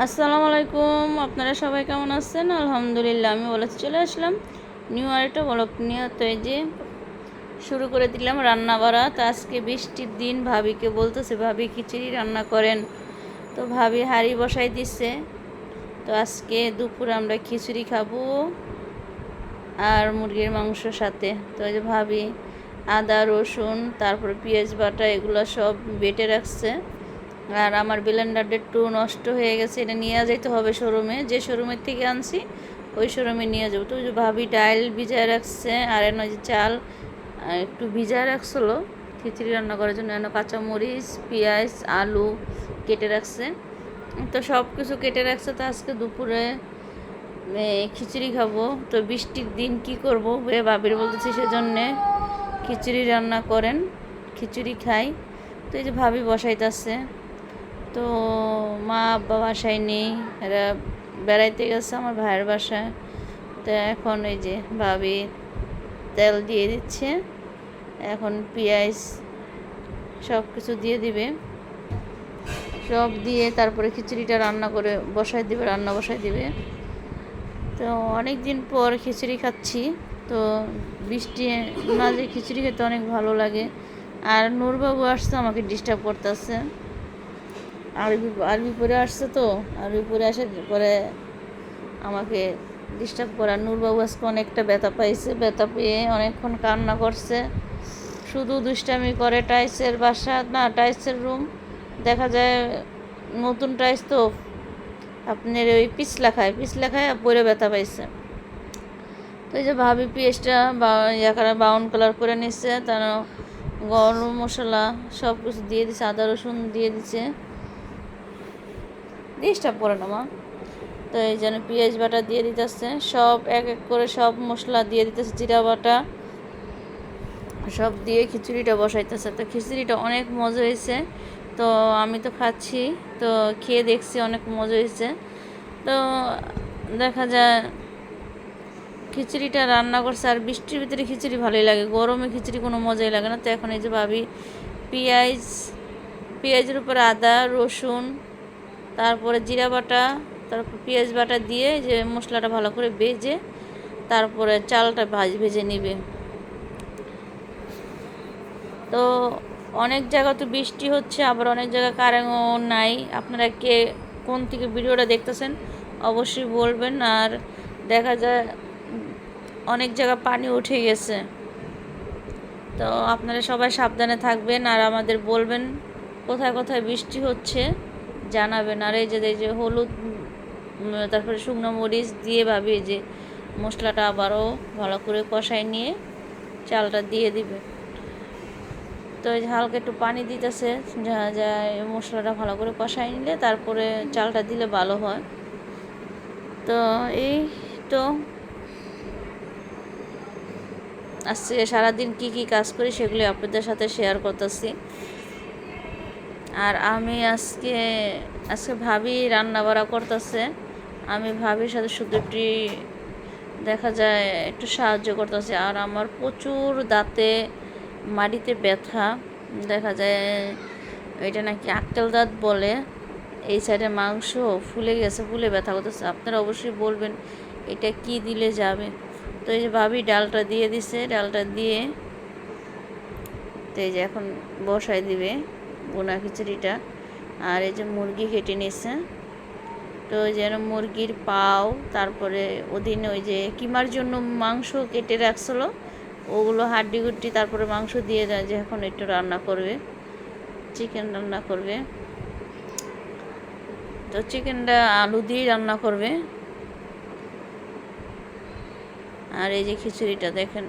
আসসালামু আলাইকুম, আপনারা সবাই কেমন আছেন? আলহামদুলিল্লাহ, আমি বলেছি চলে আসলাম নিউ আরেকটা ব্লগ নিয়ে। তো এই যে শুরু করে দিলাম রান্না বাড়া। তো আজকে বৃষ্টির দিন, ভাবিকে বলতেছে, ভাবি খিচুড়ি রান্না করেন। তো ভাবি হাঁড়ি বসাই দিচ্ছে তো আজকে দুপুরে আমরা খিচুড়ি খাব আর মুরগির মাংসর সাথে। তো এই যে ভাবি আদা, রসুন, তারপর পেঁয়াজ বাটা, এগুলো সব বেটে রাখছে। আর আমার ব্লেন্ডারটা একটু নষ্ট হয়ে গেছে, এটা নিয়ে যেতে হবে শোরুমে যে শোরুমের থেকে আনছি, ওই শোরুমে নিয়ে যাব। তো যে ভাবি ডাইল ভিজায় রাখছে, আর এনে যে চাল একটু ভিজায় রাখছিলো। খিচুড়ি রান্না করার জন্য এনে কাঁচামরিচ, পেঁয়াজ, আলু কেটে রাখছে। তো সব কিছু কেটে রাখছে। তো আজকে দুপুরে খিচুড়ি খাব। তো বৃষ্টির দিন কি করব? এ বাবির বলতেছি সেজন্যে খিচুড়ি রান্না করেন, খিচুড়ি খাই। তো এই যে ভাবি বসাইতেছে। তো মা আব্বা বাসায় নেই, এরা বেড়াইতে গেছে আমার ভাইয়ের বাসায়। তো এখন এই যে ভাবি তেল দিয়ে দিচ্ছে, এখন পেঁয়াজ সব কিছু দিয়ে দিবে। সব দিয়ে তারপরে খিচুড়িটা রান্না করে বসাই দিবে, রান্না বসাই দিবে। তো অনেক দিন পর খিচুড়ি খাচ্ছি, তো বৃষ্টি মাঝে খিচুড়ি খেতে অনেক ভালো লাগে। আর নূরবাবু আসছে, আমাকে ডিস্টার্ব করতেছে। আরবি আরবি পরে আসছে তো, আরবি পরে আসার পরে আমাকে ডিস্টার্ব করার নূরবাবু আজকে অনেকটা ব্যথা পাইছে, ব্যথা পেয়ে অনেকক্ষণ কান্না করছে। শুধু দুষ্টামি করে টাইসের বাসা, না, টাইসের রুম দেখা যায় নতুন টাইস তো আপনার ওই পিছলা খায় পিছলা খায় পরে ব্যথা পাইছে। তো এই যে ভাবি পেঁয়াজটা বা ইয়াকারা বাউন কালার করে নিচ্ছে তারা গরম মশলা সব কিছু দিয়ে দিছে, আদা রসুন দিয়ে দিছে। ডিস্টার্ব করে না মা তো এই জন্য পেঁয়াজ বাটা দিয়ে দিতেছে, সব এক এক করে সব মশলা দিয়ে দিতেছে, জিরা বাটা সব দিয়ে খিচুড়িটা বসাইতেছে। তো খিচুড়িটা অনেক মজা হয়েছে, তো আমি তো খাচ্ছি, তো খেয়ে দেখছি অনেক মজা হয়েছে। তো দেখা যায় খিচুড়িটা রান্না করছে, আর বৃষ্টির ভিতরে খিচুড়ি ভালোই লাগে, গরমে খিচুড়ি কোনো মজাই লাগে না। তো এখন এই যে ভাবি পেঁয়াজ, পেঁয়াজের উপর আদা, রসুন তারপরে জিরা বাটা, তারপর পেঁয়াজ বাটা দিয়ে যে মশলাটা ভালো করে ভেজে তারপরে চালটা ভাজ, ভেজে নিবে। তো অনেক জায়গা তো বৃষ্টি হচ্ছে, আবার অনেক জায়গায় কারেন্টও নাই। আপনারা কে কোন থেকে ভিডিওটা দেখতেছেন অবশ্যই বলবেন। আর দেখা যায় অনেক জায়গা পানি উঠে গেছে। তো আপনারা সবাই সাবধানে থাকবেন আর আমাদের বলবেন কোথায় কোথায় বৃষ্টি হচ্ছে। জানাবেন আর এই যে এই যে হলুদ তারপরে শুকনো মরিচ দিয়ে ভাবি যে মশলাটা আবারও ভালো করে কষাই নিয়ে চালটা দিয়ে দিবে। তো এই হালকা একটু পানি দিতেছে, যা যা মশলাটা ভালো করে কষাই নিলে তারপরে চালটা দিলে ভালো হয়। তো এই তো আজকে সারাদিন কি কি কাজ করি সেগুলি আপনাদের সাথে শেয়ার করতেছি। আর আমি আজকে আজকে ভাবি রান্না বাড়া করতেছে। আমি ভাবির সাথে শুধু দেখা যায়, একটু সাহায্য করতেছে। আর আমার প্রচুর দাঁতে মাটিতে ব্যথা। দেখা যায় এটা নাকি আক্কেল দাঁত বলে। এই সাইডে মাংস ফুলে গেছে, ফুলে ব্যথা করতেছে। আপনারা অবশ্যই বলবেন, এটা কি দিলে যাবে? তো এই যে ভাবি ডালটা দিয়ে দিছে, ডালটা দিয়ে, তো এই যে এখন বসাই দিবে। বোনা খিচুড়িটা। আর এই যে মুরগি কেটে নিচ্ছে তো যেন মুরগির পাও, তারপরে ওদিন ওই যে কিমার জন্য মাংস কেটে রাখছিলো, ওগুলো হাড্ডি গুড্ডি তারপরে মাংস দিয়ে দেয় যে এখন একটু রান্না করবে, চিকেন রান্না করবে। তো চিকেনটা আলু দিয়েই রান্না করবে। আর এই যে খিচুড়িটা দেখেন।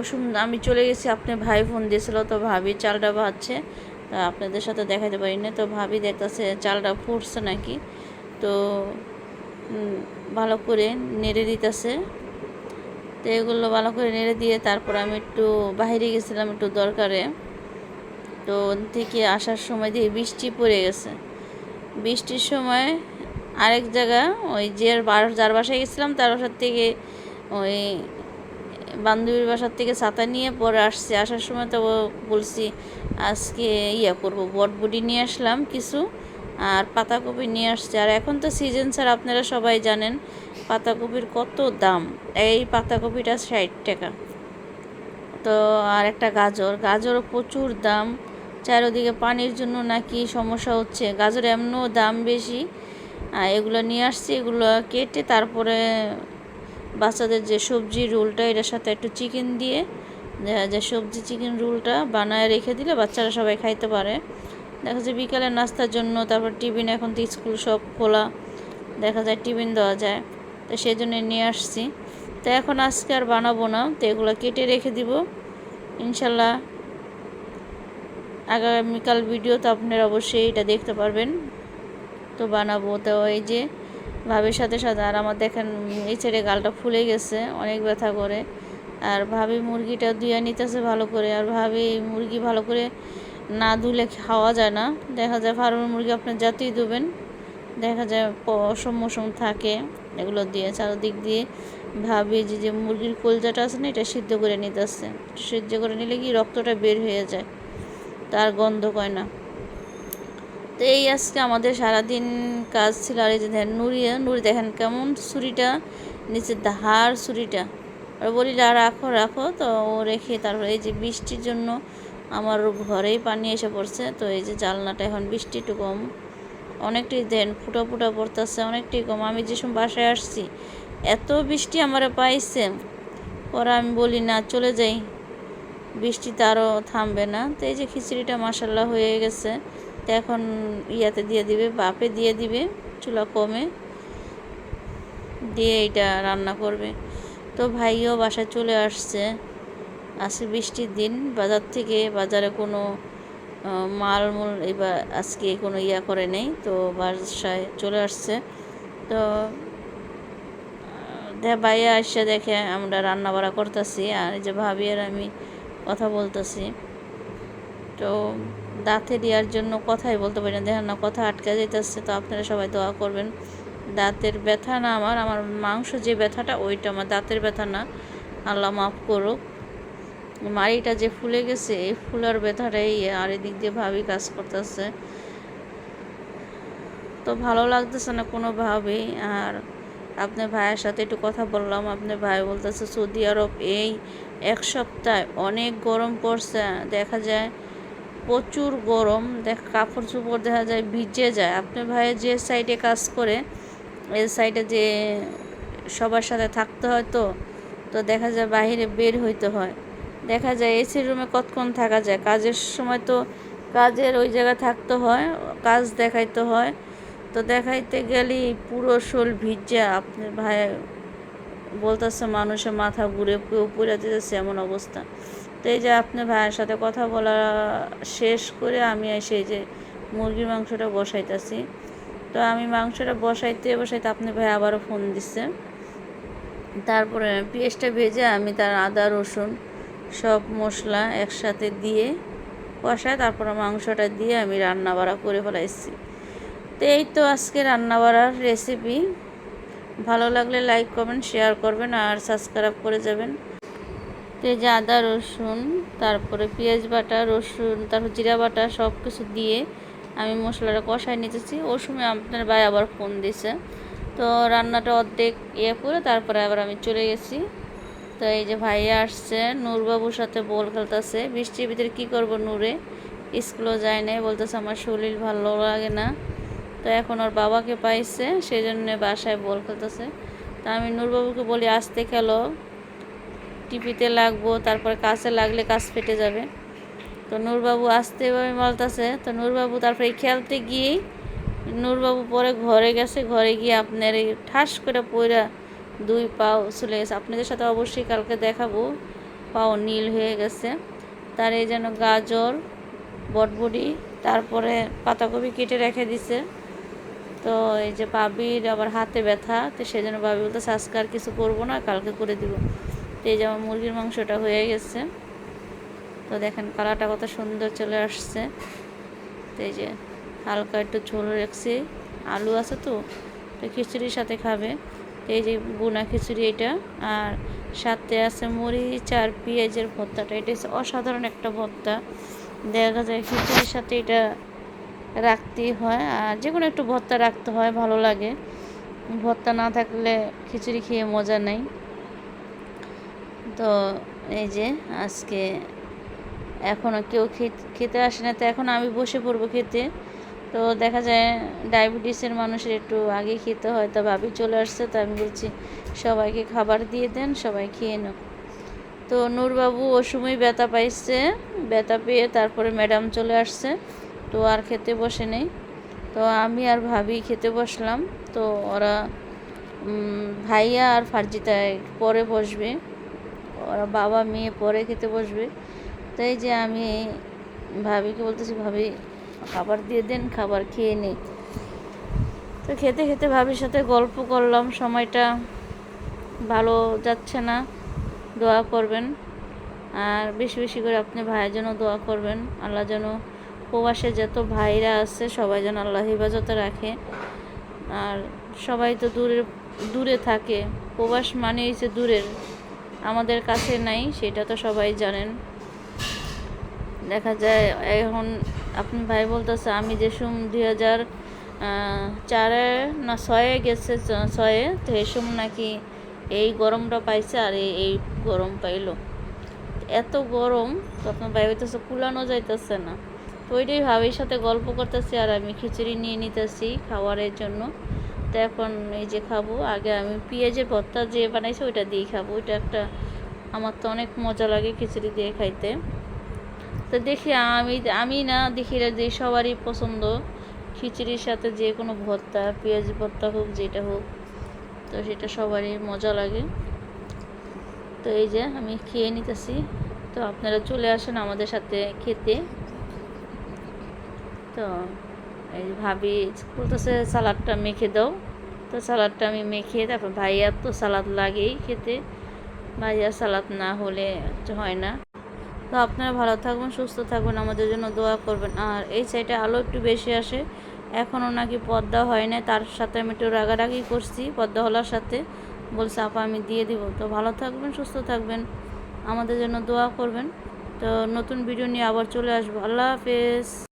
ওষুধ আমি চলে গেছি, আপনি ভাই ফোন দিয়েছিল, তো ভাবি চালটা ভাজছে। তা আপনাদের সাথে দেখাতে পারি না তো ভাবি দেখতেছে চালটা ফুটছে নাকি। তো ভালো করে নেড়ে দিতেছে। তো এগুলো ভালো করে নেড়ে দিয়ে তারপর আমি একটু বাইরে গেছিলাম একটু দরকারে। তো থেকে আসার সময় দিয়ে বৃষ্টি পড়ে গেছে। বৃষ্টির সময় আরেক জায়গা, ওই যে যার বাসায় গেছিলাম, তার বাসার থেকে ওই বান্ধবীর বাসার থেকে ছাতা নিয়ে পরে আসছি। আসার সময় তো বলছি, আজকে ইয়া করব বটবুটি নিয়ে আসলাম কিছু আর পাতাকপি নিয়ে আসছে। আর এখন তো সিজন স্যার আপনারা সবাই জানেন, পাতাকপির কত দাম। এই পাতাকপিটা ষাট টাকা। তো আর একটা গাজর। গাজরও প্রচুর দাম। চারিদিকে পানির জন্য নাকি সমস্যা হচ্ছে। গাজর এমনও দাম বেশি। এগুলো নিয়ে আসছি, এগুলো কেটে তারপরে বাচ্চাদের যে সবজি রোলটা, এটার সাথে একটু চিকেন দিয়ে, যে সবজি চিকেন রোলটা বানায় রেখে দিলে বাচ্চারা সবাই খাইতে পারে। দেখা যায় বিকালের নাস্তার জন্য, তারপর টিফিন এখন তো স্কুল সব খোলা, দেখা যায় টিফিন দেওয়া যায়। তো সেই জন্য নিয়ে আসছি। তো এখন আজকে আর বানাবো না, তো এগুলো কেটে রেখে দিব। ইনশাল্লাহ আগামীকাল ভিডিও তো আপনারা অবশ্যই এটা দেখতে পারবেন। তো বানাবো তো এই যে ভাবির সাথে সাথে আর আমার দেখেন ছেড়ে গালটা ফুলে গেছে, অনেক ব্যথা করে। আর ভাবি মুরগিটা ধুয়ে নিতেছে ভালো করে। আর ভাবি মুরগি ভালো করে না ধুলে খাওয়া যায় না। দেখা যায় ফার্মের মুরগি আপনার যাতেই ধুবেন। দেখা যায় পশম মশম থাকে। এগুলো দিয়ে চারদিক দিয়ে ভাবি যে যে মুরগির কলজাটা আছে না, এটা সিদ্ধ করে নিতে নিতেছে। সিদ্ধ করে নিলে কি রক্তটা বের হয়ে যায়? তার গন্ধ কয় না। তো এই আজকে আমাদের সারাদিন কাজ ছিল আর এই যে দেখেন নুড়ি নুড়ি দেখেন কেমন ছুরিটা, নিচে ধার ছুরিটা। আর বলি রাখো রাখো। তো ও রেখে তারপরে এই যে বৃষ্টির জন্য আমার ঘরেই পানি এসে পড়ছে। তো এই যে জালনাটা এখন বৃষ্টি একটু কম। অনেকটাই দেন ফুটা ফুটা পড়তেছে, অনেকটাই কম। আমি যে সময় বাসায় আসছি, এত বৃষ্টি আমার পাইছে। পরে আমি বলি, না, চলে যাই। বৃষ্টিতে আরও থামবে না। তো এই যে খিচুড়িটা মাসাল্লাহ হয়ে গেছে। তো এখন ইয়াতে দিয়ে দিবে, বাপে দিয়ে দিবে চুলা কমে। দিয়ে এটা রান্না করবে। তো ভাইও বাসায় চলে আসছে। আজকে বৃষ্টির দিন। বাজার থেকে বাজারে কোনো মাল মূল এবার আজকে কোনো ইয়া করে নেই। তো বাসায় চলে আসছে। তো ভাইয়া আসছে দেখে আমরা রান্না বাড়া করতেছি। আর এই যে ভাবি আর আমি কথা বলতেছি। তো দাঁতে দেওয়ার জন্য কথাই বলতে পারি না। দেখেন না, কথা আটকে যেতেছে তো আপনারা সবাই দোয়া করবেন। দাঁতের ব্যথা না আমার আমার মাংস যে ব্যথাটা, ওইটা আমার দাঁতের ব্যথা না। আল্লাহ মাফ করুক। মাড়িটা যে ফুলে গেছে, এই ফুলার ব্যথাটাই আর এদিক দিয়ে ভাবি কাজ করতেছে। তো ভালো লাগতেছে না কোনোভাবেই আর আপনার ভাইয়ের সাথে একটু কথা বললাম আপনার ভাই বলতেছে, সৌদি আরব এই এক সপ্তাহে অনেক গরম পড়ছে। দেখা যায় প্রচুর গরম, দেখ কাপড় চোপড় দেখা যায়, ভিজে যায়। আপনার ভাইয়ের যে সাইডে কাজ করে, এই সাইডে যে সবার সাথে থাকতে হয় তো তো দেখা যায় বাহিরে বের হইতে হয়। দেখা যায় এসির রুমে কতক্ষণ থাকা যায়? কাজের সময় তো কাজের ওই জায়গায় থাকতে হয়, কাজ দেখাইতে হয়। তো দেখাইতে গেলেই পুরো শোল ভিজা আপনার ভাই বলতেছে মানুষের মাথা ঘুরে, কেউ দিতেছে এমন অবস্থা। তো এই যে আপনার ভাইয়ের সাথে কথা বলা শেষ করে আমি এসে এই যে মুরগির মাংসটা বসাইতেছি। তো আমি মাংসটা বসাইতে বসাইতে আপনি ভাই আবারও ফোন দিচ্ছে তারপরে পেঁয়াজটা ভেজে আমি তার আদা, রসুন সব মশলা একসাথে দিয়ে কষায় তারপরে মাংসটা দিয়ে আমি রান্না বাড়া করে ফেলাইছি। তো এই তো আজকে রান্না বাড়ার রেসিপি ভালো লাগলে লাইক কমেন্ট শেয়ার করবেন আর সাবস্ক্রাইব করে যাবেন। তো এই আদা রসুন, তারপরে পেঁয়াজ বাটা, রসুন, তারপর জিরা বাটা সব কিছু দিয়ে আমি মশলাটা কষায় নিতেছি। ওর সময় আপনার ভাই আবার ফোন দিছে। তো রান্নাটা অর্ধেক ইয়ে করে তারপরে আবার আমি চলে গেছি। তো এই যে ভাইয়া আসছে, নূরবাবুর সাথে বল খেলতেছে। বৃষ্টির ভিতরে কী করব নূরে? স্কুলও যায় নাই, বলতেছে আমার শরীর ভালো লাগে না। তো এখন ওর বাবাকে পাইছে সেই জন্যে বাসায় বল খেলতেছে। তা আমি নূরবাবুকে বলি, আসতে খেলো। টিপিতে লাগবো, তারপরে কাছে লাগলে কাজ ফেটে যাবে। তো নূরবাবু আসতে এভাবে বলতেছে, তো নূরবাবু তারপরে খেলতে গিয়েই নূরবাবু পরে ঘরে গেছে, ঘরে গিয়ে আপনার এই ঠাস করে পইরা দুই পাও চলে গেছে। আপনাদের সাথে অবশ্যই কালকে দেখাবো, পাও নীল হয়ে গেছে। তার এই যেন গাজর, বটবডি, তারপরে পাতাকপি কেটে রেখে দিছে। তো এই যে পাবির আবার হাতে ব্যথা, তো সেই জন্য বাবি বলতে আজকে আর কিছু করব না, কালকে করে দিব। তো এই যে আমার মুরগির মাংসটা হয়ে গেছে। তো দেখেন কালারটা কত সুন্দর চলে আসছে। তো এই যে হালকা একটু ঝোল রাখছি। আলু আছে তো তো খিচুড়ির সাথে খাবে। এই যে বুনা খিচুড়ি এটা, আর সাথে আছে মরিচ আর পেঁয়াজের ভর্তাটা। এটা হচ্ছে অসাধারণ একটা ভর্তা। দেখা যায় খিচুড়ির সাথে এটা রাখতেই হয়, আর যে কোনো একটু ভর্তা রাখতে হয়, ভালো লাগে। ভর্তা না থাকলে খিচুড়ি খেয়ে মজা নেই। তো এই যে আজকে এখনও কেউ খেতে আসে না, তো এখন আমি বসে পড়ব খেতে। তো দেখা যায় ডায়াবেটিসের মানুষের একটু আগে খেতে হয়, তা ভাবি চলে আসছে, তো আমি বলছি সবাইকে খাবার দিয়ে দেন, সবাই খেয়ে নাও। তো নূরবাবু ও সময় ব্যথা পাইছে, ব্যথা পেয়ে তারপরে ম্যাডাম চলে আসছে, তো আর খেতে বসে নেই। তো আমি আর ভাবি খেতে বসলাম, তো ওরা ভাইয়া আর ফার্জিতা পরে বসবে। ওরা বাবা, মেয়ে পরে খেতে বসবে। তাই যে আমি ভাবিকে বলতেছি, ভাবি, খাবার দিয়ে দেন, খাবার খেয়ে নেই তো খেতে খেতে ভাবির সাথে গল্প করলাম, সময়টা ভালো যাচ্ছে না, দোয়া করবেন। আর বেশি বেশি করে আপনি ভাইয়ের জন্য দোয়া করবেন, আল্লাহ যেন প্রবাসে যত ভাইরা আছে, সবাই যেন আল্লাহ হেফাজতে রাখে। আর সবাই তো দূরে দূরে থাকে। প্রবাস মানে হচ্ছে দূরের। আমাদের কাছে নাই, সেটা তো সবাই জানেন। দেখা যায়, এখন আপনি ভাই বলতেছে, আমি যে সুম দুই হাজার চারে না ছয়ে গেছে, ছয়ে, তো এই সময় নাকি এই গরমটা পাইছে আর এই গরম পাইলো। এত গরম, তো আপনার ভাই হইতেছে কুলানো যাইতেছে না। তো ওইটাই ভাবির সাথে গল্প করতেছি আর আমি খিচুড়ি নিয়ে নিতেছি খাওয়ারের জন্য। তো এখন এই যে খাব, আগে আমি পেঁয়াজের ভর্তা যে বানাইছি ওইটা দিয়ে খাব। ওইটা একটা আমার তো অনেক মজা লাগে খিচুড়ি দিয়ে খাইতে। তো দেখি আমি আমি না দেখি যে সবারই পছন্দ। খিচুড়ির সাথে যে কোনো ভর্তা, পেঁয়াজ ভর্তা হোক, যেটা হোক, তো সেটা সবারই মজা লাগে। তো এই যে আমি খেয়ে নিতেছি। তো আপনারা চলে আসেন আমাদের সাথে খেতে। তো ভাবি বলতেছে সালাডটা মেখে দাও। তো সালাডটা আমি মেখে, তারপর ভাইয়ার তো সালাদ লাগেই খেতে। ভাইয়া সালাদ না হলে হয় না। তো আপনারা ভালো থাকবেন, সুস্থ থাকবেন, আমাদের জন্য দোয়া করবেন। আর এই সাইডে আলো একটু বেশি আসে। এখনও নাকি পদ্মা হয় না তার সাথে আমি একটু রাগারাগি করছি, পদ্মা হলার সাথে। বলছে, আপা, আমি দিয়ে দিব। তো ভালো থাকবেন, সুস্থ থাকবেন, আমাদের জন্য দোয়া করবেন। তো নতুন ভিডিও নিয়ে আবার চলে আসব। আল্লাহ হাফেজ।